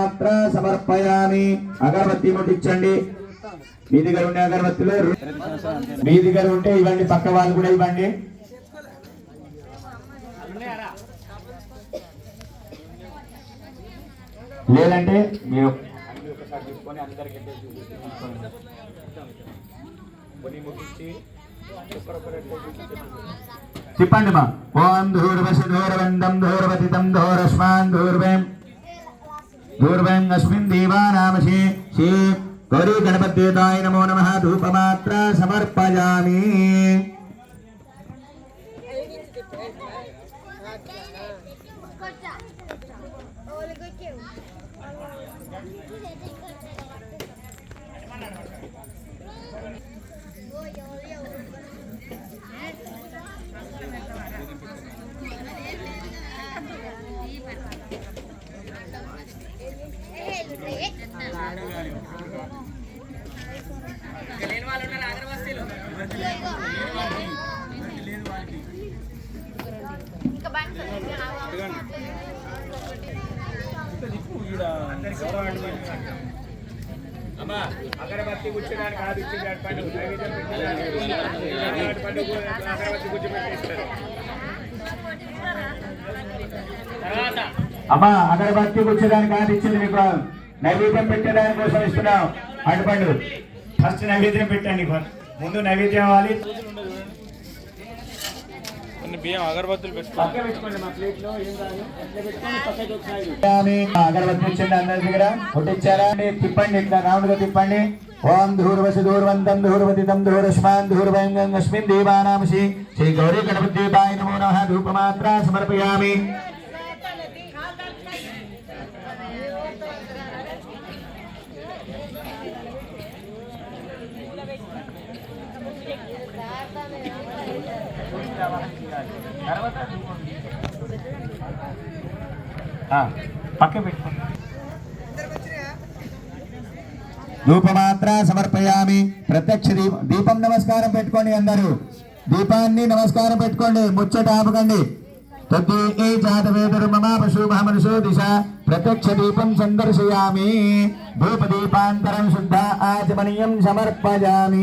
ధూపమాత్ర సమర్పయామి. అగరబత్తి ముట్టించండి. మీ దగ్గర ఉండే అగరబత్తిలో మీ దగ్గర ఉంటే ఇవ్వండి పక్క వాళ్ళు కూడా ఇవ్వండి. లేదంటే మీరు చెప్పండి మా. ఓం ధూర్వశ ధూర్వందం ధూర్వతితం ధూరస్మాన్ ధూర్వేం. ధూర్వేం అస్మిన్ దేవానామశే శ్రీ గౌరీ గణపతిదాయ నమో నమ ధూపమాత్ర సమర్పయామి అమ్మా అగరబత్తి కూర్చోడానికి ఇచ్చింది పండుగ అగరబత్తి కూర్చోబెట్టేస్తారు తర్వాత అమ్మా అగరబత్తి ఇచ్చింది మీకు నైవేద్యం పెట్టడానికి కోసం ఇస్తున్నాం అటుపండు ఫస్ట్ నైవేద్యం పెట్టండి ముందు నైవేద్యం అవ్వాలి కొన్ని బియ్యం అగరబత్తులు పెట్టుకోండి మా ప్లేట్లో ఏం కాదు. అట్లా పెట్టుకొని పక్కకి ఒకసారి ఆమె అగరబత్తి వచ్చింది అందరి దగ్గర. కొట్టించారా? తిప్పండి ఇట్లా రౌండ్గా తిప్పండి. ఓం ధూర్వసి ధూర్వంతం ధూర్వతితం ధూరస్మాన్ ధూర్వంగం అస్మిన్ దేవానామసి. శ్రీ గౌరీ గణపతి దేవాయ నమో నమః. ధూపమాత్ర సమర్పయామి. పక్క పెట్టుకోండి ధూపమాత్ర సమర్పయామి. ప్రత్యక్ష దీపం దీపం నమస్కారం పెట్టుకోండి అందరూ. దీపాన్ని నమస్కారం పెట్టుకోండి. ముచ్చట ఆపకండి. తద్ది జాతవేదరు మమ పశుభ మనసో దిశ. ప్రత్యక్ష దీపం సందర్శయామి. శుద్ధ ఆచమనీయం సమర్పయామి